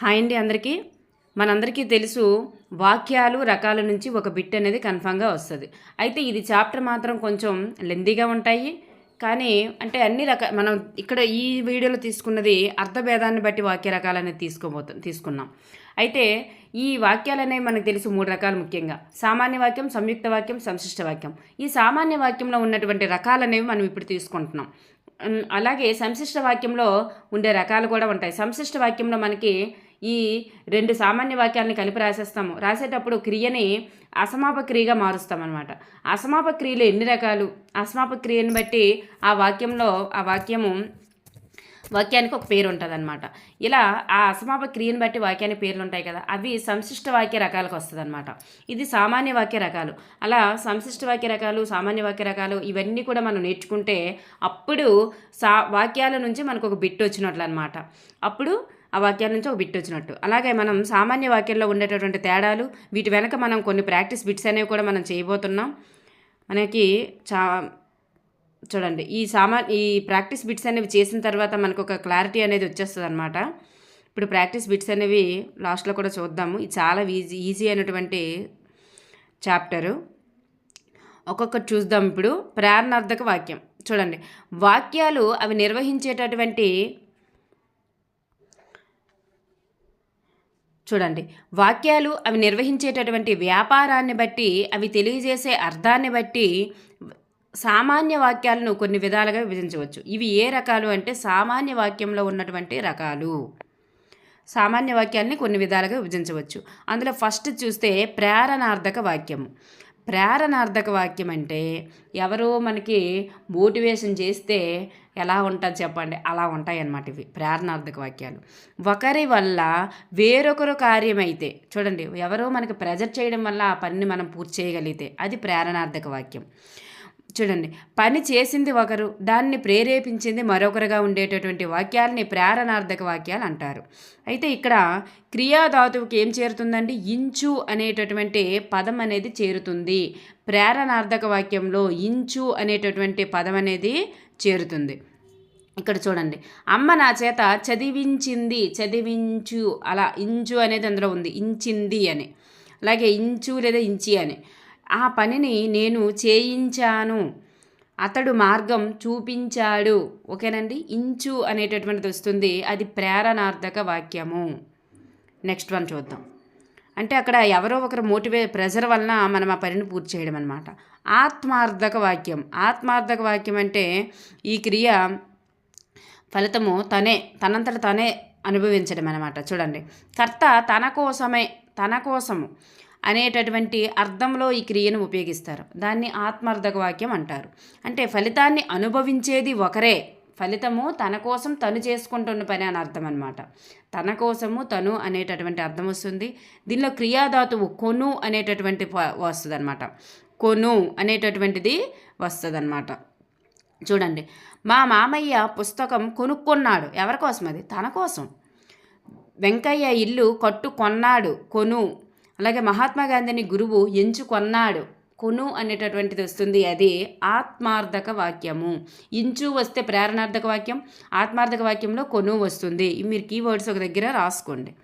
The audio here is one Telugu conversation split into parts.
హాయ్ అండి అందరికీ. మనందరికీ తెలుసు వాక్యాలు రకాల నుంచి ఒక బిట్ అనేది కన్ఫామ్గా వస్తుంది. అయితే ఇది చాప్టర్ మాత్రం కొంచెం లెందీగా ఉంటాయి. కానీ అంటే అన్ని రకాల మనం ఇక్కడ ఈ వీడియోలో తీసుకున్నది అర్థభేదాన్ని బట్టి వాక్య రకాలు అనేది తీసుకోబోతు తీసుకున్నాం. అయితే ఈ వాక్యాలు అనేవి మనకు తెలుసు మూడు రకాలు ముఖ్యంగా. సామాన్య వాక్యం సంయుక్త వాక్యం సంశిష్ట వాక్యం. ఈ సామాన్య వాక్యంలో ఉన్నటువంటి రకాలు అనేవి మనం ఇప్పుడు తీసుకుంటున్నాం. అలాగే సంశిష్ట వాక్యంలో ఉండే రకాలు కూడా ఉంటాయి. సంశిష్ట వాక్యంలో మనకి ఈ రెండు సామాన్య వాక్యాలని కలిపి రాసేస్తాము. రాసేటప్పుడు క్రియని అసమాప క్రియగా మారుస్తాం అసమాప క్రియలు ఎన్ని రకాలు? అసమాపక్రియని బట్టి ఆ వాక్యంలో ఆ వాక్యము వాక్యానికి ఒక పేరు ఉంటుంది అనమాట ఇలా ఆ అసమాప క్రియను బట్టి వాక్యానికి పేర్లు ఉంటాయి కదా అవి సంశిష్ట వాక్య రకాలకు వస్తుంది అనమాట ఇది సామాన్య వాక్య రకాలు. అలా సంశిష్ట వాక్య రకాలు సామాన్య వాక్య రకాలు ఇవన్నీ కూడా మనం నేర్చుకుంటే అప్పుడు సా వాక్యాల నుంచి మనకు ఒక బిట్ వచ్చినట్లు అనమాట అప్పుడు ఆ వాక్యాల నుంచి ఒక బిట్ వచ్చినట్టు. అలాగే మనం సామాన్య వాక్యంలో ఉండేటటువంటి తేడాలు వీటి వెనక మనం కొన్ని ప్రాక్టీస్ బిట్స్ అనేవి కూడా మనం చేయబోతున్నాం. మనకి చా చూడండి ఈ సామా ఈ ప్రాక్టీస్ బిట్స్ అనేవి చేసిన తర్వాత మనకు ఒక క్లారిటీ అనేది వచ్చేస్తుంది అనమాట ఇప్పుడు ప్రాక్టీస్ బిట్స్ అనేవి లాస్ట్లో కూడా చూద్దాము. ఇది చాలా ఈజీ ఈజీ అయినటువంటి చాప్టరు. ఒక్కొక్కటి చూద్దాం ఇప్పుడు. ప్రేరణార్థక వాక్యం. చూడండి వాక్యాలు అవి నిర్వహించేటటువంటి చూడండి. వాక్యాలు అవి నిర్వహించేటటువంటి వ్యాపారాన్ని బట్టి అవి తెలియజేసే అర్థాన్ని బట్టి సామాన్య వాక్యాలను కొన్ని విధాలుగా విభజించవచ్చు. ఇవి ఏ రకాలు అంటే సామాన్య వాక్యంలో ఉన్నటువంటి రకాలు. సామాన్య వాక్యాలని కొన్ని విధాలుగా విభజించవచ్చు. అందులో ఫస్ట్ చూస్తే ప్రేరణార్థక వాక్యం ప్రేరణార్థక వాక్యం అంటే ఎవరో మనకి మోటివేషన్ చేస్తే ఎలా ఉంటుంది చెప్పండి? అలా ఉంటాయి అన్నమాట ఇవి. ప్రేరణార్థక వాక్యాలు. ఒకరి వల్ల వేరొకరు కార్యమైతే చూడండి ఎవరో మనకి ప్రెజర్ చేయడం వల్ల ఆ పనిని మనం పూర్తి చేయగలిగితే అది ప్రేరణార్థక వాక్యం. చూడండి పని చేసింది ఒకరు దాన్ని ప్రేరేపించింది మరొకరుగా ఉండేటటువంటి వాక్యాలని ప్రేరణార్థక వాక్యాలు అంటారు. అయితే ఇక్కడ క్రియాధాతువుకి ఏం చేరుతుందండి? ఇంచు అనేటటువంటి పదం అనేది చేరుతుంది. ప్రేరణార్థక వాక్యంలో ఇంచు అనేటటువంటి పదం అనేది చేరుతుంది. ఇక్కడ చూడండి. అమ్మ నా చేత చదివించింది చదివించు అలా ఇంచు అనేది అందులో ఉంది. ఇంచింది అని. అలాగే ఇంచు లేదా ఇంచి అని. ఆ పనిని నేను చేయించాను. అతడు మార్గం చూపించాడు. ఓకేనండి? ఇంచు అనేటటువంటిది వస్తుంది. అది ప్రేరణార్థక వాక్యము. నెక్స్ట్ వన్ చూద్దాం. అంటే అక్కడ ఎవరో ఒకరు మోటివే ప్రెజర్ వలన మనం ఆ పనిని పూర్తి చేయడం అనమాట ఆత్మార్థక వాక్యం. ఆత్మార్థక వాక్యం అంటే ఈ క్రియ ఫలితము తనే తనంతట తనే అనుభవించడం అనమాట చూడండి. కర్త తన కోసమే తన కోసము అనేటటువంటి అర్థంలో ఈ క్రియను ఉపయోగిస్తారు. దాన్ని ఆత్మార్థక వాక్యం అంటారు. అంటే ఫలితాన్ని అనుభవించేది ఒకరే. ఫలితము తన కోసం తను చేసుకుంటున్న పని అని అర్థం అనమాట తన కోసము తను అనేటటువంటి అర్థం వస్తుంది. దీనిలో క్రియాధాతువు కొను అనేటటువంటి వస్తుంది అనమాట కొను అనేటటువంటిది వస్తుంది అనమాట చూడండి. మా మామయ్య పుస్తకం కొనుక్కున్నాడు. ఎవరి కోసం అది? తన కోసం. వెంకయ్య ఇల్లు కట్టు కొన్నాడు. కొను. అలాగే మహాత్మా గాంధీని గురువు ఎంచుకొన్నాడు కొను అనేటటువంటిది వస్తుంది. అది ఆత్మార్థక వాక్యము. ఇంచు వస్తే ప్రేరణార్థక వాక్యం ఆత్మార్థక వాక్యంలో కొను వస్తుంది. మీరు కీవర్డ్స్ ఒక దగ్గర రాసుకోండి.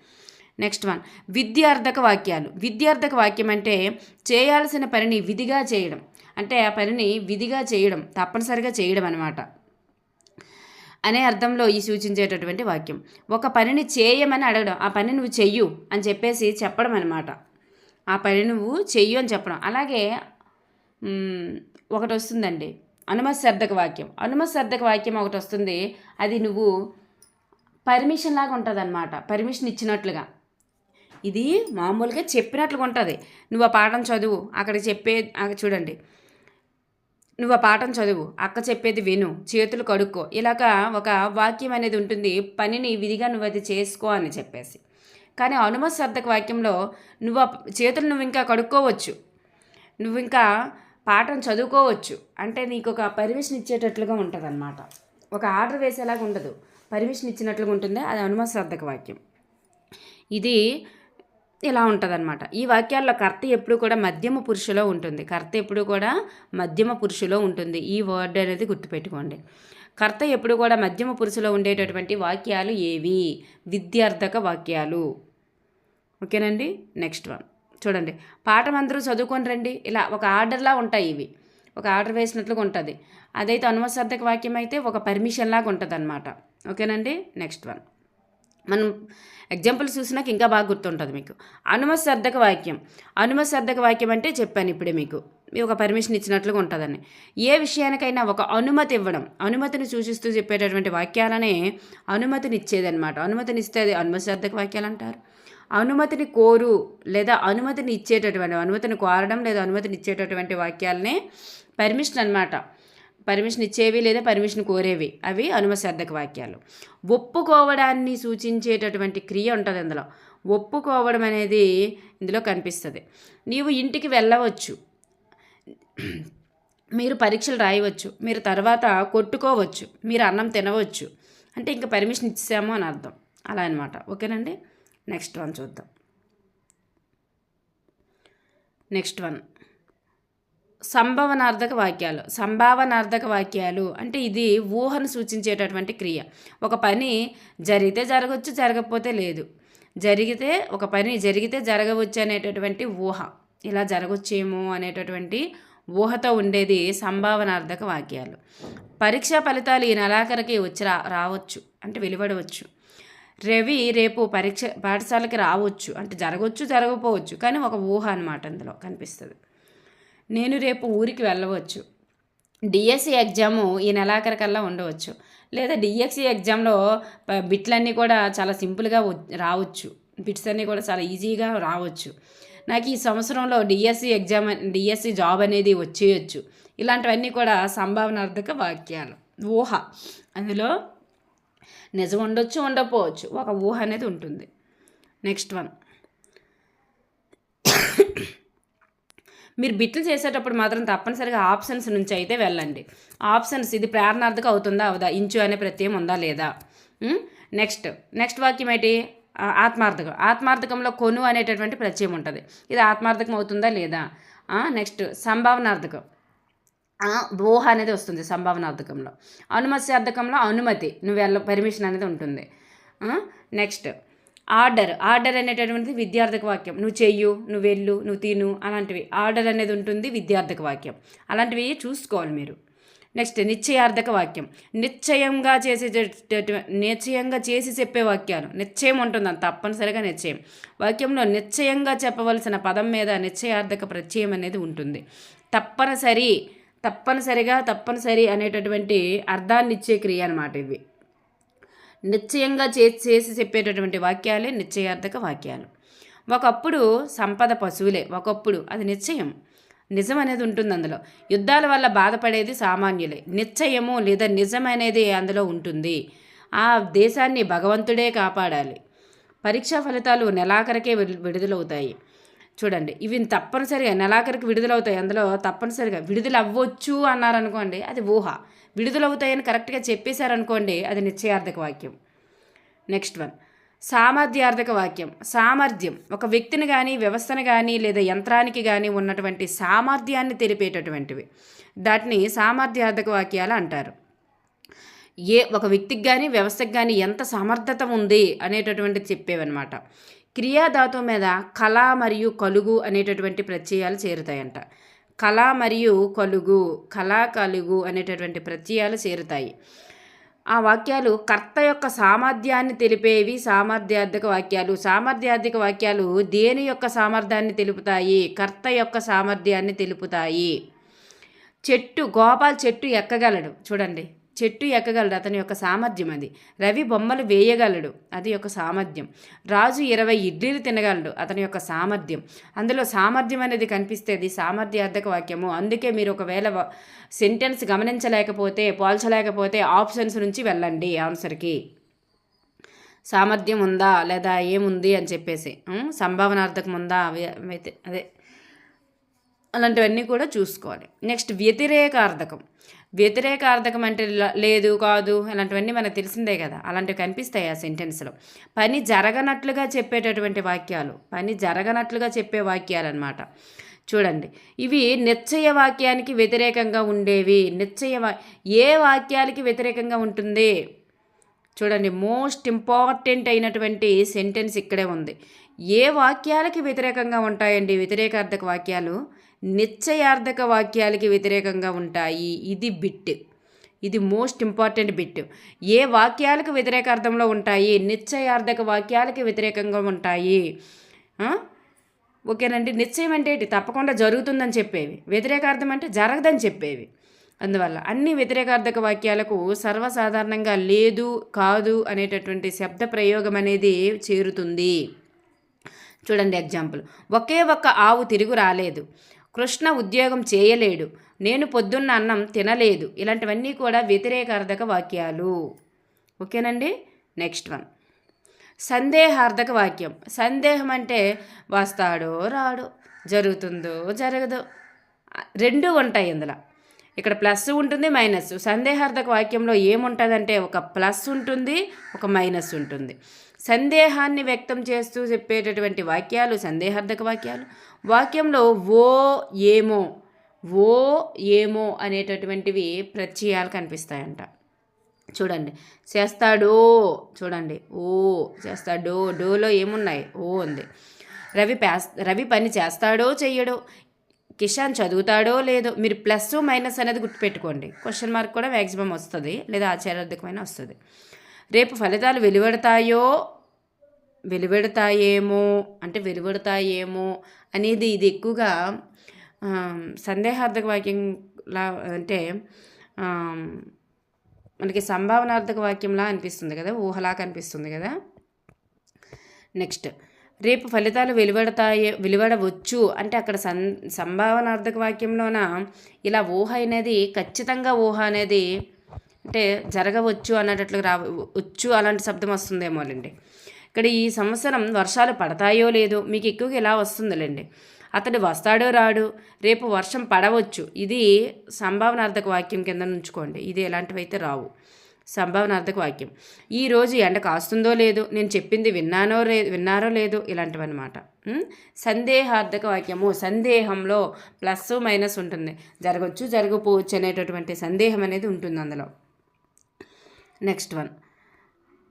నెక్స్ట్ వన్ విద్యార్థక వాక్యాలు. విద్యార్థక వాక్యం అంటే చేయాల్సిన పనిని విధిగా చేయడం. అంటే ఆ పనిని విధిగా చేయడం తప్పనిసరిగా చేయడం అనమాట అనే అర్థంలో ఈ సూచించేటటువంటి వాక్యం. ఒక పనిని చేయమని అడగడం ఆ పని నువ్వు చెయ్యు అని చెప్పేసి చెప్పడం అనమాట ఆ పని నువ్వు చెయ్యు అని చెప్పడం. అలాగే ఒకటి వస్తుందండి. అనుమశ్రద్ధక వాక్యం. అనుమశ్రద్ధక వాక్యం ఒకటి వస్తుంది. అది నువ్వు పర్మిషన్ లాగా ఉంటుంది అనమాట పర్మిషన్ ఇచ్చినట్లుగా. ఇది మామూలుగా చెప్పినట్లుగా ఉంటుంది. నువ్వు ఆ పాఠం చదువు. అక్కడ చెప్పే అక్కడ చూడండి. నువ్వు ఆ పాఠం చదువు అక్క చెప్పేది విను చేతులు కడుక్కో. ఇలాగా ఒక వాక్యం అనేది ఉంటుంది పనిని విధిగా నువ్వు అది చేసుకో అని చెప్పేసి. కానీ అనుమశ్రద్ధక వాక్యంలో నువ్వు చేతులు నువ్వు ఇంకా కడుక్కోవచ్చు నువ్వు ఇంకా పాఠం చదువుకోవచ్చు అంటే నీకు ఒక పర్మిషన్ ఇచ్చేటట్లుగా ఉంటుంది అనమాట ఒక ఆర్డర్ వేసేలాగా ఉండదు. పర్మిషన్ ఇచ్చినట్లుగా ఉంటుంది అది అనుమశ్రద్ధక వాక్యం. ఇది ఇలా ఉంటుందన్నమాట. ఈ వాక్యాల్లో కర్త ఎప్పుడు కూడా మధ్యమ పురుషులో ఉంటుంది. కర్త ఎప్పుడు కూడా మధ్యమ పురుషులో ఉంటుంది. ఈ వర్డ్ అనేది గుర్తుపెట్టుకోండి. కర్త ఎప్పుడు కూడా మధ్యమ పురుషులో ఉండేటటువంటి వాక్యాలు ఏవి? విద్యార్థక వాక్యాలు. ఓకేనండి? Next one. చూడండి. పాఠం అందరూ చదువుకొని రండి. ఇలా ఒక ఆర్డర్లా ఉంటాయి ఇవి. ఒక ఆర్డర్ వేసినట్లుగా ఉంటుంది. అదైతే అనుమసార్థక వాక్యం అయితే ఒక పర్మిషన్ లాగా ఉంటుంది అనమాట ఓకేనండి? Next one. మనం ఎగ్జాంపుల్ చూసినాక ఇంకా బాగా గుర్తుంటుంది మీకు. అనుమసర్ధక వాక్యం. అనుమసర్ధక వాక్యం అంటే చెప్పాను ఇప్పుడే మీకు. మీ ఒక పర్మిషన్ ఇచ్చినట్లుగా ఉంటుందని. ఏ విషయానికైనా ఒక అనుమతి ఇవ్వడం అనుమతిని సూచిస్తూ చెప్పేటటువంటి వాక్యాలనే అనుమతిని ఇచ్చేదన్నమాట అనుమతిని ఇస్తే అది అనుమసర్ధక వాక్యాలు అంటారు. అనుమతిని కోరు లేదా అనుమతిని ఇచ్చేటటువంటి అనుమతిని కోరడం లేదా అనుమతిని ఇచ్చేటటువంటి వాక్యాలనే పర్మిషన్ అనమాట పర్మిషన్ ఇచ్చేవి లేదా పర్మిషన్ కోరేవి. అవి అనుమశ్రద్ధక వాక్యాలు. ఒప్పుకోవడాన్ని సూచించేటటువంటి క్రియ ఉంటుంది అందులో ఒప్పుకోవడం అనేది ఇందులో కనిపిస్తుంది. నీవు ఇంటికి వెళ్ళవచ్చు. మీరు పరీక్షలు రాయవచ్చు. మీరు తర్వాత కొట్టుకోవచ్చు. మీరు అన్నం తినవచ్చు. అంటే ఇంకా పర్మిషన్ ఇచ్చాము అని అర్థం. అలా అనమాట ఓకేనండి? నెక్స్ట్ వన్ చూద్దాం. Next one. సంభవనార్థక వాక్యాలు సంభావనార్థక వాక్యాలు అంటే ఇది ఊహను సూచించేటటువంటి క్రియ. ఒక పని జరిగితే జరగవచ్చు జరగకపోతే లేదు. జరిగితే ఒక పని జరిగితే జరగవచ్చు అనేటటువంటి ఊహ. ఇలా జరగచ్చేమో అనేటటువంటి ఊహతో ఉండేది సంభావనార్థక వాక్యాలు. పరీక్షా ఫలితాలు ఈ నెలాఖరికి వచ్చి రా రావచ్చు అంటే వెలువడవచ్చు. రవి రేపు పరీక్ష పాఠశాలకి రావచ్చు అంటే జరగవచ్చు జరగకపోవచ్చు. కానీ ఒక ఊహ అనమాట అందులో కనిపిస్తుంది. నేను రేపు ఊరికి వెళ్ళవచ్చు. డిఎస్సి ఎగ్జాము ఈ నెలాఖరికల్లా ఉండవచ్చు. లేదా డిఎస్సి ఎగ్జామ్లో బిట్లన్నీ కూడా చాలా సింపుల్గా రావచ్చు. బిట్స్ అన్నీ కూడా చాలా ఈజీగా రావచ్చు. నాకు ఈ సంవత్సరంలో డిఎస్సి ఎగ్జామ్ డిఎస్సి జాబ్ అనేది వచ్చేయచ్చు. ఇలాంటివన్నీ కూడా సంభావనార్థక వాక్యాలు. ఊహ. అందులో నిజం ఉండొచ్చు ఉండకపోవచ్చు. ఒక ఊహ అనేది ఉంటుంది. Next one. మీరు బిట్లు చేసేటప్పుడు మాత్రం తప్పనిసరిగా ఆప్షన్స్ నుంచి అయితే వెళ్ళండి. ఆప్షన్స్ ఇది ప్రేరణార్థక అవుతుందా అవుదా ఇంచు అనే ప్రత్యయం ఉందా లేదా? నెక్స్ట్ నెక్స్ట్ వాక్యం ఏంటి? ఆత్మార్థకం. ఆత్మార్థకంలో కొను అనేటటువంటి ప్రత్యయం ఉంటుంది. ఇది ఆత్మార్థకం అవుతుందా లేదా? నెక్స్ట్ సంభావనార్థకం. ఊహ అనేది వస్తుంది సంభావనార్థకంలో. అనుమత్యార్థకంలో అనుమతి. నువ్వు వెళ్ళ పర్మిషన్ అనేది ఉంటుంది. నెక్స్ట్ ఆర్డర్ ఆర్డర్ అనేటటువంటిది విద్యార్థక వాక్యం. నువ్వు చెయ్యు నువ్వు వెళ్ళు నువ్వు తిను అలాంటివి. ఆర్డర్ అనేది ఉంటుంది విద్యార్థక వాక్యం. అలాంటివి చూసుకోవాలి మీరు. నెక్స్ట్ నిశ్చయార్థక వాక్యం. నిశ్చయంగా చేసే నిశ్చయంగా చేసి చెప్పే వాక్యాలు. నిశ్చయం ఉంటుంది అంత తప్పనిసరిగా నిశ్చయం. వాక్యంలో నిశ్చయంగా చెప్పవలసిన పదం మీద నిశ్చయార్థక ప్రత్యయం అనేది ఉంటుంది. తప్పనిసరి తప్పనిసరిగా తప్పనిసరి అనేటటువంటి అర్థాన్ని ఇచ్చే క్రియ అనమాట ఇవి. నిశ్చయంగా చేసి చేసి చెప్పేటటువంటి వాక్యాలే నిశ్చయార్థక వాక్యాలు. ఒకప్పుడు సంపద పశువులే ఒకప్పుడు అది నిశ్చయం. నిజం అనేది ఉంటుంది అందులో. యుద్ధాల వల్ల బాధపడేది సామాన్యులే. నిశ్చయము లేదా నిజం అనేది అందులో ఉంటుంది. ఆ దేశాన్ని భగవంతుడే కాపాడాలి. పరీక్షా ఫలితాలు నెలాఖరికే విడుదలవుతాయి. చూడండి ఇవి తప్పనిసరిగా నెలాఖరికి విడుదలవుతాయి. అందులో తప్పనిసరిగా విడుదల అవ్వచ్చు అన్నారనుకోండి అది ఊహ. విడుదలవుతాయని కరెక్ట్గా చెప్పేశారనుకోండి అది నిశ్చయార్థక వాక్యం. Next one. సామర్థ్యార్థక వాక్యం. సామర్థ్యం. ఒక వ్యక్తిని కానీ వ్యవస్థను కానీ లేదా యంత్రానికి కానీ ఉన్నటువంటి సామర్థ్యాన్ని తెలిపేటటువంటివి. దాటిని సామర్థ్యార్థక వాక్యాలు అంటారు. ఏ ఒక వ్యక్తికి కానీ వ్యవస్థకు కానీ ఎంత సమర్థత ఉంది అనేటటువంటిది చెప్పేవన్నమాట. క్రియాధాతు మీద కళ మరియు కలుగు అనేటటువంటి ప్రత్యయాలు చేరుతాయంట. కళ మరియు కలుగు కళా కలుగు అనేటటువంటి ప్రత్యయాలు చేరుతాయి. ఆ వాక్యాలు కర్త యొక్క సామర్థ్యాన్ని తెలిపేవి సామర్థ్యార్థక వాక్యాలు. సామర్థ్యార్థక వాక్యాలు దేని యొక్క సామర్థ్యాన్ని తెలుపుతాయి? కర్త యొక్క సామర్థ్యాన్ని తెలుపుతాయి. చెట్టు గోపాల్ చెట్టు ఎక్కగలడు? చూడండి. చెట్టు ఎక్కగలడు అతని యొక్క సామర్థ్యం అది. రవి బొమ్మలు వేయగలడు అది యొక్క సామర్థ్యం. రాజు ఇరవై ఇడ్లీలు తినగలడు అతని యొక్క సామర్థ్యం. అందులో సామర్థ్యం అనేది కనిపిస్తే అది సామర్థ్యార్థక వాక్యము. అందుకే మీరు ఒకవేళ సెంటెన్స్ గమనించలేకపోతే పోల్చలేకపోతే ఆప్షన్స్ నుంచి వెళ్ళండి ఆన్సర్కి సామర్థ్యం ఉందా లేదా ఏముంది అని చెప్పేసి. సంభావనార్థకం ఉందా? అదే. అలాంటివన్నీ కూడా చూసుకోవాలి. నెక్స్ట్ వ్యతిరేకార్థకం. వ్యతిరేకార్థకం అంటే లేదు కాదు అలాంటివన్నీ మనకు తెలిసిందే కదా. అలాంటివి కనిపిస్తాయి ఆ సెంటెన్స్లో. పని జరగనట్లుగా చెప్పేటటువంటి వాక్యాలు పని జరగనట్లుగా చెప్పే వాక్యాలు అనమాట చూడండి ఇవి నిశ్చయ వాక్యానికి వ్యతిరేకంగా ఉండేవి. నిశ్చయ వా ఏ వాక్యాలకి వ్యతిరేకంగా ఉంటుంది? చూడండి మోస్ట్ ఇంపార్టెంట్ అయినటువంటి సెంటెన్స్ ఇక్కడే ఉంది. ఏ వాక్యాలకి వ్యతిరేకంగా ఉంటాయండి వ్యతిరేకార్థక వాక్యాలు? నిశ్చయార్థక వాక్యాలకి వ్యతిరేకంగా ఉంటాయి. ఇది బిట్. ఇది మోస్ట్ ఇంపార్టెంట్ బిట్. ఏ వాక్యాలకు వ్యతిరేకార్థంలో ఉంటాయి? నిశ్చయార్థక వాక్యాలకి వ్యతిరేకంగా ఉంటాయి. ఓకేనండి. నిశ్చయం అంటే తప్పకుండా జరుగుతుందని చెప్పేవి. వ్యతిరేకార్థం అంటే జరగదని చెప్పేవి. అందువల్ల అన్ని వ్యతిరేకార్థక వాక్యాలకు సర్వసాధారణంగా లేదు కాదు అనేటటువంటి శబ్ద ప్రయోగం అనేది చేరుతుంది. చూడండి ఎగ్జాంపుల్. ఒకే ఒక్క ఆవు తిరుగు రాలేదు. కృష్ణ ఉద్యోగం చేయలేడు. నేను పొద్దున్న అన్నం తినలేదు. ఇలాంటివన్నీ కూడా వ్యతిరేకార్థక వాక్యాలు. ఓకేనండి? Next one. సందేహార్థక వాక్యం. సందేహం అంటే వస్తాడో రాడో జరుగుతుందో జరగదో. రెండు ఉంటాయి ఇందులో. ఇక్కడ ప్లస్ ఉంటుంది మైనస్. సందేహార్థక వాక్యంలో ఏముంటుందంటే ఒక ప్లస్ ఉంటుంది ఒక మైనస్ ఉంటుంది. సందేహాన్ని వ్యక్తం చేస్తూ చెప్పేటటువంటి వాక్యాలు సందేహార్థక వాక్యాలు. వాక్యంలో ఓ ఏమో ఓ ఏమో అనేటటువంటివి ప్రత్యయాలు కనిపిస్తాయంట. చూడండి. చేస్తాడో చూడండి. ఓ చేస్తాడో డోలో ఏమున్నాయి? ఓ ఉంది. రవి పేస్ రవి పని చేస్తాడో చెయ్యడో కిషాన్ చదువుతాడో లేదో మీరు ప్లస్ మైనస్ అనేది గుర్తుపెట్టుకోండి. క్వశ్చన్ మార్క్ కూడా మ్యాక్సిమం వస్తుంది లేదా ఆచారార్థకమైన వస్తుంది. రేపు ఫలితాలు వెలువడతాయో వెలువడతాయేమో అంటే వెలువడతాయేమో అనేది ఇది ఎక్కువగా సందేహార్థక వాక్యంలా అంటే మనకి సంభావనార్థక వాక్యంలా అనిపిస్తుంది కదా ఊహలా కనిపిస్తుంది కదా. నెక్స్ట్ రేపు ఫలితాలు వెలువడతాయి వెలువడవచ్చు. అంటే అక్కడ సం సంభావనార్థక వాక్యంలోన ఇలా ఊహ అనేది ఖచ్చితంగా ఊహ అనేది అంటే జరగవచ్చు అన్నట్లు రా వచ్చు అలాంటి శబ్దం వస్తుందేమోలేండి ఇక్కడ ఈ సంవత్సరం వర్షాలు పడతాయో లేదో మీకు ఎక్కువగా ఇలా వస్తుందిలేండి? అతడు వస్తాడో రాడు రేపు వర్షం పడవచ్చు. ఇది సంభావనార్థక వాక్యం కింద ఉంచుకోండి ఇది ఎలాంటివైతే రావు. సంభావనార్థక వాక్యం. ఈ రోజు ఎండ కాస్తుందో లేదో నేను చెప్పింది విన్నానో రే విన్నారో లేదో ఇలాంటివన్నమాట. సందేహార్థక వాక్యము. సందేహంలో ప్లస్ మైనస్ ఉంటుంది. జరగవచ్చు జరగపోవచ్చు అనేటటువంటి సందేహం అనేది ఉంటుంది అందులో. Next one.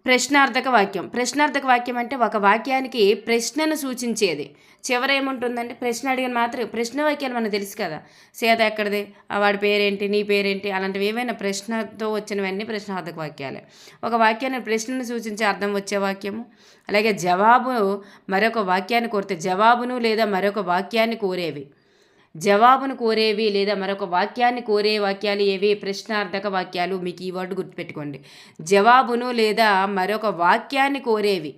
ప్రశ్నార్థక వాక్యం. ప్రశ్నార్థక వాక్యం అంటే ఒక వాక్యానికి ప్రశ్నను సూచించేది. చివర ఏముంటుందంటే ప్రశ్న అడిగిన మాత్రం ప్రశ్న వాక్యాలు మనకు తెలుసు కదా. సేత ఎక్కడిది? వాడి పేరేంటి? నీ పేరేంటి? అలాంటివి ఏవైనా ప్రశ్నతో వచ్చినవన్నీ ప్రశ్నార్థక వాక్యాలే. ఒక వాక్యాన్ని ప్రశ్నను సూచించే అర్థం వచ్చే వాక్యము. అలాగే జవాబు మరొక వాక్యాన్ని కోరితే జవాబును లేదా మరొక వాక్యాన్ని కోరేవి. జవాబును కోరేవి లేదా మరొక వాక్యాన్ని కోరే వాక్యాలు ఏవి? ప్రశ్నార్థక వాక్యాలు మీకు ఈ వర్డ్ గుర్తుపెట్టుకోండి. జవాబును లేదా మరొక వాక్యాన్ని కోరేవి.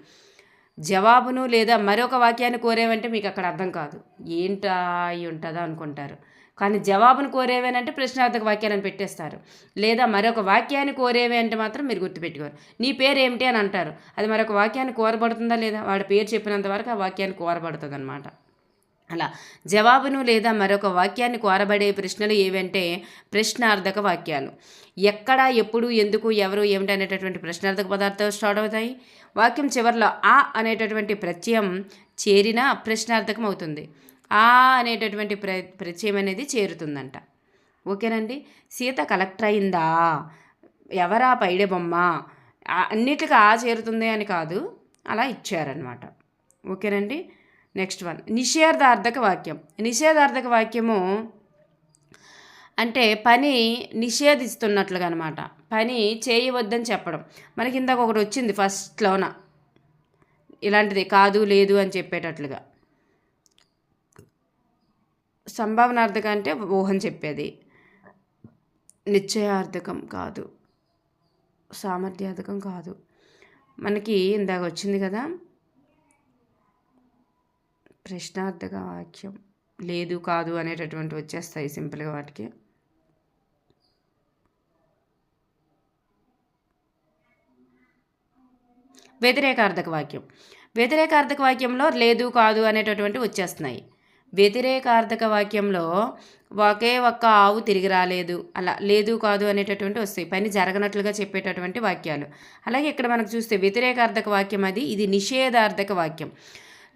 జవాబును లేదా మరొక వాక్యాన్ని కోరేవంటే మీకు అక్కడ అర్థం కాదు. ఏంటా అయి ఉంటుందా అనుకుంటారు. కానీ జవాబును కోరేవేనంటే ప్రశ్నార్థక వాక్యాలను పెట్టేస్తారు. లేదా మరొక వాక్యాన్ని కోరేవే అంటే మాత్రం మీరు గుర్తుపెట్టుకోరు. నీ పేరు ఏమిటి అని అంటారు. అది మరొక వాక్యాన్ని కోరబడుతుందా లేదా? వాడి పేరు చెప్పినంత వరకు ఆ వాక్యాన్ని కోరబడుతుంది అనమాట అలా జవాబును లేదా మరొక వాక్యాన్ని కోరబడే ప్రశ్నలు ఏవంటే ప్రశ్నార్థక వాక్యాలు. ఎక్కడ ఎప్పుడు ఎందుకు ఎవరు ఏమిటి అనేటటువంటి ప్రశ్నార్థక పదార్థాలు స్టార్ట్ అవుతాయి. వాక్యం చివరిలో ఆ అనేటటువంటి ప్రత్యయం చేరినా ప్రశ్నార్థకం అవుతుంది ఆ అనేటటువంటి ప్ర ప్రత్యయం అనేది చేరుతుందంట. ఓకేనండి? సీత కలెక్టర్ అయిందా? ఎవరా పైడే బొమ్మ? అన్నిటికీ ఆ చేరుతుంది అని కాదు అలా ఇచ్చారనమాట ఓకేనండి? నెక్స్ట్ వన్ నిషేధార్థక వాక్యం. నిషేధార్థక వాక్యము అంటే పని నిషేధిస్తున్నట్లుగా అనమాట పని చేయవద్దని చెప్పడం. మనకి ఇందాక ఒకటి వచ్చింది ఫస్ట్లోన ఇలాంటిది కాదు లేదు అని చెప్పేటట్లుగా. సంభావనార్థకం అంటే ఊహం చెప్పేది. నిశ్చయార్థకం కాదు. సామర్థ్యార్థకం కాదు. మనకి ఇందాక వచ్చింది కదా? ప్రశ్నార్థక వాక్యం లేదు కాదు అనేటటువంటి వచ్చేస్తాయి సింపుల్గా వాటికి. వ్యతిరేకార్థక వాక్యం. వ్యతిరేకార్థక వాక్యంలో లేదు కాదు అనేటటువంటి వచ్చేస్తున్నాయి. వ్యతిరేకార్థక వాక్యంలో ఒకే ఒక్క ఆవు తిరిగి రాలేదు అలా లేదు కాదు అనేటటువంటి వస్తాయి. పని జరగనట్లుగా చెప్పేటటువంటి వాక్యాలు. అలాగే ఇక్కడ మనకు చూస్తే వ్యతిరేకార్థక వాక్యం అది ఇది నిషేధార్థక వాక్యం.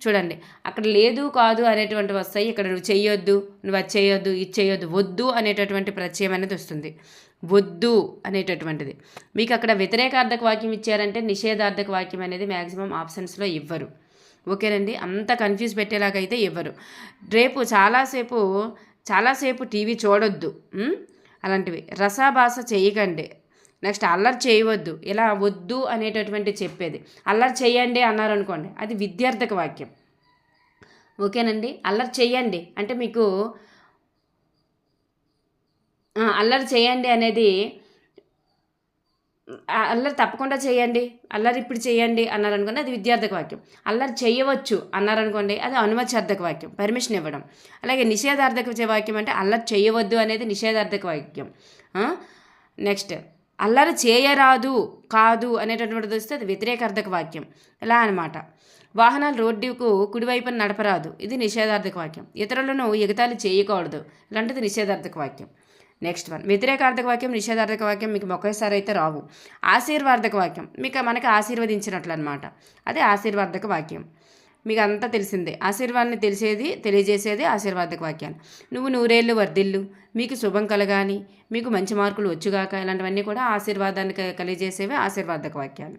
చూడండి. అక్కడ లేదు కాదు అనేటువంటి వస్తాయి. ఇక్కడ నువ్వు చేయొద్దు నువ్వు అది చేయొద్దు ఇది చేయొద్దు వద్దు అనేటటువంటి ప్రత్యయం అనేది వస్తుంది. వద్దు అనేటటువంటిది. మీకు అక్కడ వ్యతిరేకార్థక వాక్యం ఇచ్చారంటే నిషేధార్థక వాక్యం అనేది మ్యాక్సిమం ఆప్షన్స్లో ఇవ్వరు. ఓకేనండి? అంత కన్ఫ్యూజ్ పెట్టేలాగైతే ఇవ్వరు. రేపు చాలాసేపు చాలాసేపు టీవీ చూడొద్దు. అలాంటివి. రసాభాస చేయకండి. నెక్స్ట్ అల్లరి చేయవద్దు. ఇలా వద్దు అనేటటువంటి చెప్పేది. అల్లరి చేయండి అన్నారు అనుకోండి. అది విద్యార్థక వాక్యం. ఓకేనండి? అల్లరి చేయండి. అంటే మీకు అల్లరి చేయండి అనేది అల్లరి తప్పకుండా చేయండి. అల్లరి ఇప్పుడు చేయండి అన్నారు అనుకోండి అది విద్యార్థక వాక్యం. అల్లరి చేయవచ్చు అన్నారు అనుకోండి అది అనుమత్యార్థక వాక్యం. పర్మిషన్ ఇవ్వడం. అలాగే నిషేధార్థక వాక్యం అంటే అల్లరి చేయవద్దు అనేది నిషేధార్థక వాక్యం. నెక్స్ట్. అల్లరి చేయరాదు కాదు అనేటటువంటిది వస్తే అది వ్యతిరేకార్థక వాక్యం. ఇలా అనమాట వాహనాలు రోడ్డుకు కుడివైపున నడపరాదు. ఇది నిషేధార్థక వాక్యం. ఇతరులను ఎగతాళి చేయకూడదు. ఇలాంటిది నిషేధార్థక వాక్యం. Next one. వ్యతిరేకార్థక వాక్యం నిషేధార్థక వాక్యం మీకు ఒకేసారి అయితే రావు. ఆశీర్వార్థక వాక్యం. మీకు మనకి ఆశీర్వదించినట్లు అనమాట అదే ఆశీర్వార్థక వాక్యం. మీకు అంతా తెలిసిందే. ఆశీర్వాదాన్ని తెలిసేది తెలియజేసేది ఆశీర్వాదక వాక్యాలు. నువ్వు నూరేళ్ళు వర్ధిల్లు మీకు శుభం కలగాని మీకు మంచి మార్కులు వచ్చుగాక ఇలాంటివన్నీ కూడా ఆశీర్వాదాన్ని క- కలిగజేసేవి ఆశీర్వాదక వాక్యాలు.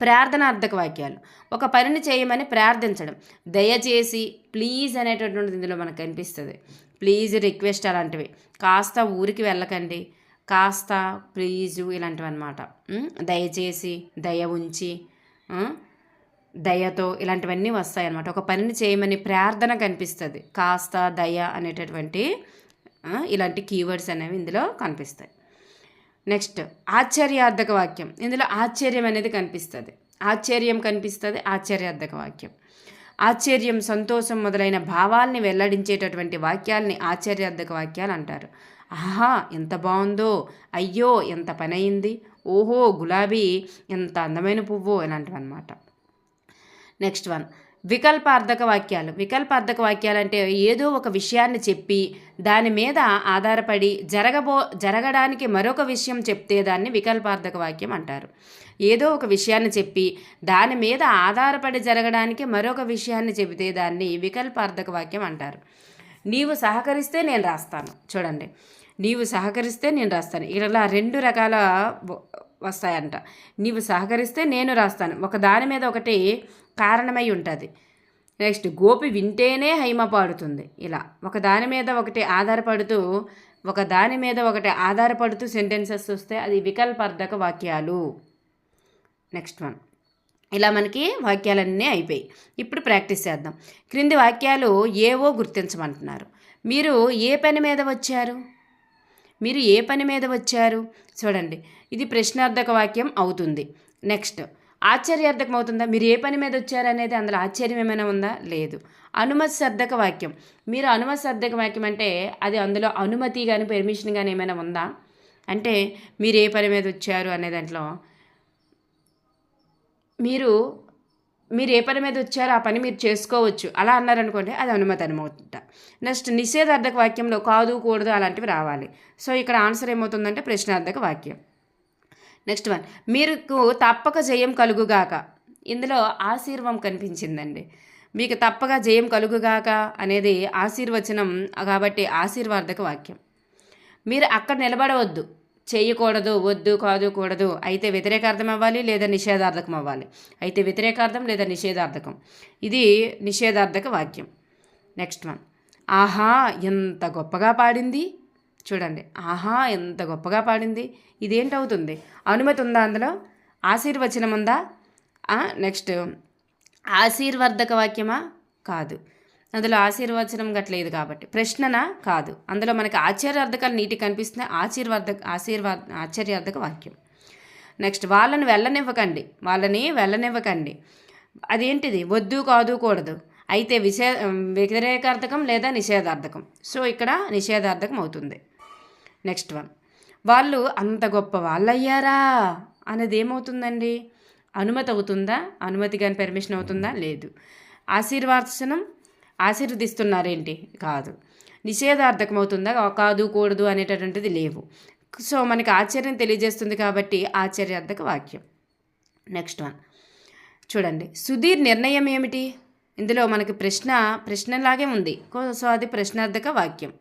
ప్రార్థనార్థక వాక్యాలు. ఒక పనిని చేయమని ప్రార్థించడం. దయచేసి ప్లీజ్ అనేటటువంటిది ఇందులో మనకు కనిపిస్తుంది. ప్లీజ్ రిక్వెస్ట్ అలాంటివి. కాస్త ఊరికి వెళ్ళకండి. కాస్త ప్లీజు ఇలాంటివి అనమాట దయచేసి దయ ఉంచి దయతో ఇలాంటివన్నీ వస్తాయి అన్నమాట ఒక పనిని చేయమని ప్రార్థన కనిపిస్తుంది. కాస్త దయ అనేటటువంటి ఇలాంటి కీవర్డ్స్ అనేవి ఇందులో కనిపిస్తాయి. నెక్స్ట్ ఆశ్చర్యార్థక వాక్యం. ఇందులో ఆశ్చర్యం అనేది కనిపిస్తుంది. ఆశ్చర్యం కనిపిస్తుంది ఆశ్చర్యార్థక వాక్యం. ఆశ్చర్యం సంతోషం మొదలైన భావాల్ని వెల్లడించేటటువంటి వాక్యాల్ని ఆశ్చర్యార్థక వాక్యాలు అంటారు. ఆహా ఎంత బాగుందో అయ్యో ఎంత పని అయింది ఓహో గులాబీ ఎంత అందమైన పువ్వు ఇలాంటివి అనమాట నెక్స్ట్ వన్. వికల్పార్థక వాక్యాలు వికల్పార్థక వాక్యాలు అంటే ఏదో ఒక విషయాన్ని చెప్పి దాని మీద ఆధారపడి జరగబో జరగడానికి మరొక విషయం చెప్తే దాన్ని వికల్పార్థక వాక్యం అంటారు. ఏదో ఒక విషయాన్ని చెప్పి దాని మీద ఆధారపడి జరగడానికి మరొక విషయాన్ని చెబితే దాన్ని వికల్పార్థక వాక్యం అంటారు. నీవు సహకరిస్తే నేను రాస్తాను. చూడండి. నీవు సహకరిస్తే నేను రాస్తాను. ఇలా రెండు రకాల వస్తాయంట. నీవు సహకరిస్తే నేను రాస్తాను. ఒక దాని మీద ఒకటి కారణమై ఉంటుంది. నెక్స్ట్ గోపి వింటేనే హైమ పాడుతుంది. ఇలా ఒకదాని మీద ఒకటి ఆధారపడుతూ ఒక దాని మీద ఒకటి ఆధారపడుతూ సెంటెన్సెస్ వస్తే అది వికల్పార్థక వాక్యాలు. నెక్స్ట్ వన్ ఇలా మనకి వాక్యాలన్నీ అయిపోయి ఇప్పుడు ప్రాక్టీస్ చేద్దాం. క్రింది వాక్యాలు ఏవో గుర్తించమంటున్నారు. మీరు ఏ పని మీద వచ్చారు? మీరు ఏ పని మీద వచ్చారు? చూడండి ఇది ప్రశ్నార్థక వాక్యం అవుతుంది. నెక్స్ట్ ఆశ్చర్యార్థకమవుతుందా? మీరు ఏ పని మీద వచ్చారనేది అందులో ఆశ్చర్యం ఏమైనా ఉందా? లేదు. అనుమతి సర్ధక వాక్యం. మీరు అనుమతి సర్ధక వాక్యం అంటే అది అందులో అనుమతి కానీ పెర్మిషన్ కానీ ఏమైనా ఉందా? అంటే మీరు ఏ పని మీద వచ్చారు అనే దాంట్లో మీరు మీరు ఏ పని మీద వచ్చారో ఆ పని మీరు చేసుకోవచ్చు. అలా అన్నారనుకోండి అది అనుమతి అనమాట నెక్స్ట్ నిషేధార్థక వాక్యంలో కాదు కూడదు అలాంటివి రావాలి. సో ఇక్కడ ఆన్సర్ ఏమవుతుందంటే ప్రశ్నార్థక వాక్యం నెక్స్ట్ వన్. మీకు తప్పక జయం కలుగుగాక. ఇందులో ఆశీర్వం కనిపించిందండి. మీకు తప్పక జయం కలుగుగాక అనేది ఆశీర్వచనం కాబట్టి ఆశీర్వార్థక వాక్యం. మీరు అక్కడ నిలబడవద్దు. చేయకూడదు వద్దు కాదు కూడదు. అయితే వ్యతిరేకార్థం అవ్వాలి లేదా నిషేధార్థకం అవ్వాలి? అయితే వ్యతిరేకార్థం లేదా నిషేధార్థకం? ఇది నిషేధార్థక వాక్యం. Next one. ఆహా ఎంత గొప్పగా పాడింది. చూడండి. ఆహా ఎంత గొప్పగా పాడింది. ఇదేంటవుతుంది? అనుమతి ఉందా అందులో? ఆశీర్వచనం ఉందా నెక్స్ట్. ఆశీర్వర్ధక వాక్యమా? కాదు. అందులో ఆశీర్వచనం గట్లేదు కాబట్టి. ప్రశ్ననా? కాదు. అందులో మనకి ఆశ్చర్యార్థకాలు నీటి కనిపిస్తున్నాయి. ఆశీర్వాద ఆశీర్వాద ఆశ్చర్యార్థక వాక్యం. నెక్స్ట్. వాళ్ళని వెళ్ళనివ్వకండి. వాళ్ళని వెళ్ళనివ్వకండి. అదేంటిది? వద్దు కాదు కూడదు. అయితే విషే వ్యతిరేకార్థకం లేదా నిషేధార్థకం? సో ఇక్కడ నిషేధార్థకం అవుతుంది. Next one. వాళ్ళు అంత గొప్ప వాళ్ళయ్యారా? అనేది ఏమవుతుందండి అనుమతి అవుతుందా? అనుమతి కానీ పర్మిషన్ అవుతుందా? లేదు. ఆశీర్వాచనం ఆశీర్వదిస్తున్నారేంటి? కాదు. నిషేధార్థకం అవుతుందా కాదు కూడదు అనేటటువంటిది లేవు. సో మనకి ఆశ్చర్యం తెలియజేస్తుంది కాబట్టి ఆశ్చర్యార్థక వాక్యం. Next one. చూడండి. సుధీర్ నిర్ణయం ఏమిటి? ఇందులో మనకి ప్రశ్న ప్రశ్నలాగే ఉంది. కో- సో అది ప్రశ్నార్థక వాక్యం.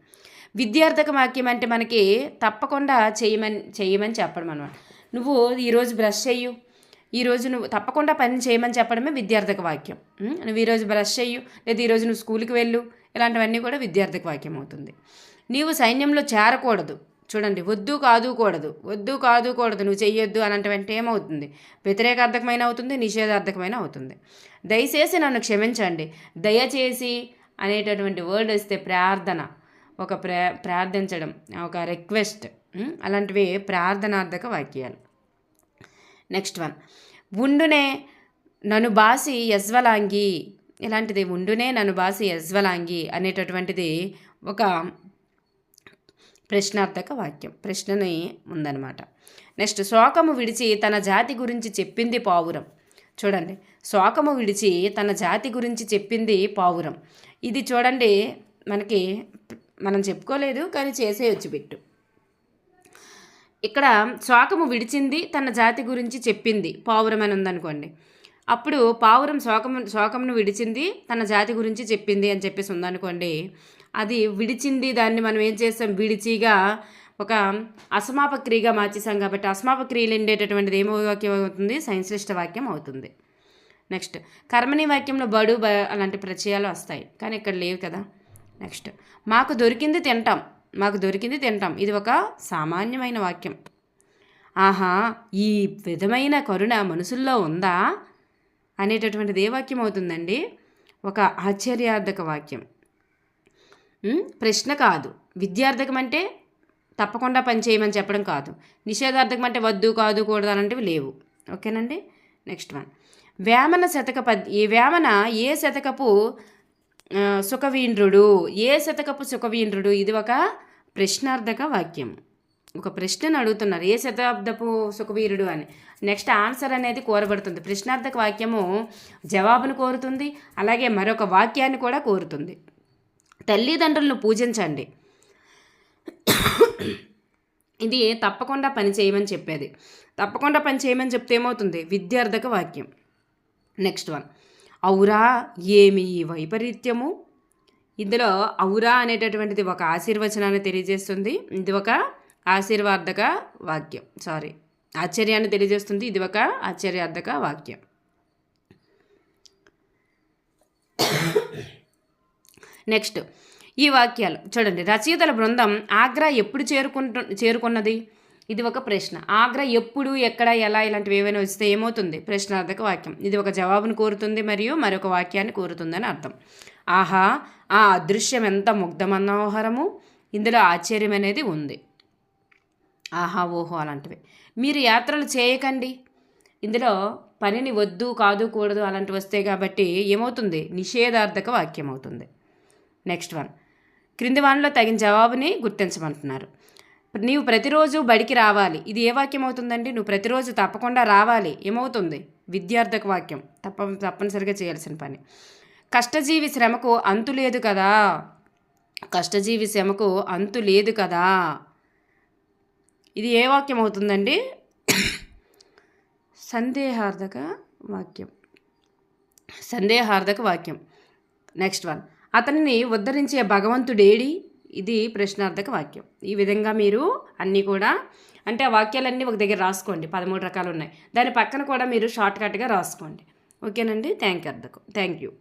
విద్యార్థక వాక్యం అంటే మనకి తప్పకుండా చేయమని చేయమని చెప్పడం అనమాట నువ్వు ఈరోజు బ్రష్ చెయ్యు. ఈరోజు నువ్వు తప్పకుండా పని చేయమని చెప్పడమే విద్యార్థక వాక్యం నువ్వు ఈరోజు బ్రష్ చెయ్యు. లేదా ఈరోజు నువ్వు స్కూల్కి వెళ్ళు. ఇలాంటివన్నీ కూడా విద్యార్థక వాక్యం అవుతుంది. నీవు సైన్యంలో చేరకూడదు. చూడండి వద్దు కాదు కూడదు. వద్దు కాదు కూడదు. నువ్వు చెయ్యొద్దు అలాంటివంటే ఏమవుతుంది? వ్యతిరేకార్థకమైన అవుతుంది నిషేధార్థకమైన అవుతుంది. దయచేసి నన్ను క్షమించండి. దయచేసి అనేటటువంటి వర్డ్ వస్తే ప్రార్థన. ఒక ప్రా ప్రార్థించడం ఒక రిక్వెస్ట్ అలాంటివి ప్రార్థనార్థక వాక్యాలు. నెక్స్ట్ వన్ ఉండునే నన్ను బాసి యజ్వలాంగి ఇలాంటిది ఉండునే నన్ను బాసి యజ్వలాంగి అనేటటువంటిది ఒక ప్రశ్నార్థక వాక్యం ప్రశ్నని ఉందన్నమాట. నెక్స్ట్ శోకము విడిచి తన జాతి గురించి చెప్పింది పావురం చూడండి శోకము విడిచి తన జాతి గురించి చెప్పింది పావురం ఇది చూడండి మనకి మనం చెప్పుకోలేదు కానీ చేసేయొచ్చు బిట్టు. ఇక్కడ శోకము విడిచింది తన జాతి గురించి చెప్పింది. పావురం అని ఉందనుకోండి. అప్పుడు పావురం శోకము శోకమును విడిచింది తన జాతి గురించి చెప్పింది అని చెప్పేసి ఉందనుకోండి. అది విడిచింది దాన్ని మనం ఏం చేస్తాం? విడిచిగా ఒక అసమాప క్రియగా మార్చేసాం కాబట్టి అసమాప క్రియలు ఉండేటటువంటిది ఏమో వాక్యం అవుతుంది? సంశ్లిష్ట వాక్యం అవుతుంది. నెక్స్ట్ కర్మని వాక్యంలో బడు బ అలాంటి ప్రచయాలు వస్తాయి. కానీ ఇక్కడ లేవు కదా. నెక్స్ట్. మాకు దొరికింది తింటాం. మాకు దొరికింది తింటాం. ఇది ఒక సామాన్యమైన వాక్యం. ఆహా ఈ విధమైన కరుణ మనుషుల్లో ఉందా? అనేటటువంటిది ఏ వాక్యం అవుతుందండి? ఒక ఆశ్చర్యార్థక వాక్యం. ప్రశ్న కాదు. విద్యార్థకం అంటే తప్పకుండా పని చేయమని చెప్పడం కాదు. నిషేధార్థకం అంటే వద్దు కాదు కూడదు అలాంటివి లేవు. ఓకేనండి? Next one. వేమన శతక పద్ ఈ వేమన ఏ శతకపు సుఖవీంద్రుడు. ఏ శతకపు సుఖవీంద్రుడు? ఇది ఒక ప్రశ్నార్థక వాక్యం. ఒక ప్రశ్నను అడుగుతున్నారు. ఏ శతాబ్దపు సుఖవీరుడు అని. నెక్స్ట్ ఆన్సర్ అనేది కోరబడుతుంది. ప్రశ్నార్థక వాక్యము జవాబును కోరుతుంది అలాగే మరొక వాక్యాన్ని కూడా కోరుతుంది. తల్లిదండ్రులను పూజించండి. ఇది తప్పకుండా పని చేయమని చెప్పేది. తప్పకుండా పని చేయమని చెప్తే ఏమవుతుంది? విద్యార్థక వాక్యం. Next one. ఔరా ఏమి ఈ వైపరీత్యము? ఇందులో ఔరా అనేటటువంటిది ఒక ఆశీర్వచనాన్ని తెలియజేస్తుంది. ఇది ఒక ఆశీర్వాదక వాక్యం. సారీ ఆశ్చర్యాన్ని తెలియజేస్తుంది. ఇది ఒక ఆశ్చర్యార్థక వాక్యం. నెక్స్ట్ ఈ వాక్యాలు. చూడండి. రచయితల బృందం ఆగ్రా ఎప్పుడు చేరుకుంటు చేరుకున్నది? ఇది ఒక ప్రశ్న. ఆగ్రా ఎప్పుడు ఎక్కడ ఎలా ఇలాంటివి ఏవైనా వస్తే ఏమవుతుంది? ప్రశ్నార్థక వాక్యం. ఇది ఒక జవాబును కోరుతుంది మరియు మరొక వాక్యాన్ని కోరుతుందని అర్థం. ఆహా ఆ అదృశ్యం ఎంత ముగ్ధ మనోహరము ఇందులో ఆశ్చర్యం అనేది ఉంది. ఆహా ఓహో అలాంటివి. మీరు యాత్రలు చేయకండి. ఇందులో పనిని వద్దు కాదు కూడదు అలాంటివి వస్తాయి కాబట్టి ఏమవుతుంది? నిషేధార్థక వాక్యం అవుతుంది నెక్స్ట్ వన్. క్రింది వానిలో తగిన జవాబుని గుర్తించమంటున్నారు. నీవు ప్రతిరోజు బడికి రావాలి. ఇది ఏ వాక్యం అవుతుందండి నువ్వు ప్రతిరోజు తప్పకుండా రావాలి. ఏమవుతుంది? విద్యార్థక వాక్యం. తప్ప తప్పనిసరిగా చేయాల్సిన పని. కష్టజీవి శ్రమకు అంతు లేదు కదా? కష్టజీవి శ్రమకు అంతు లేదు కదా? ఇది ఏ వాక్యం అవుతుందండి సందేహార్థక వాక్యం. సందేహార్థక వాక్యం. Next one. అతనిని ఉద్ధరించే భగవంతుడేడి? ఇది ప్రశ్నార్థక వాక్యం. ఈ విధంగా మీరు అన్నీ కూడా అంటే ఆ వాక్యాలన్నీ ఒక దగ్గర రాసుకోండి. పదమూడు రకాలు ఉన్నాయి. దాని పక్కన కూడా మీరు షార్ట్ కట్గా రాసుకోండి. ఓకేనండి? Thank you అర్థకు. Thank you.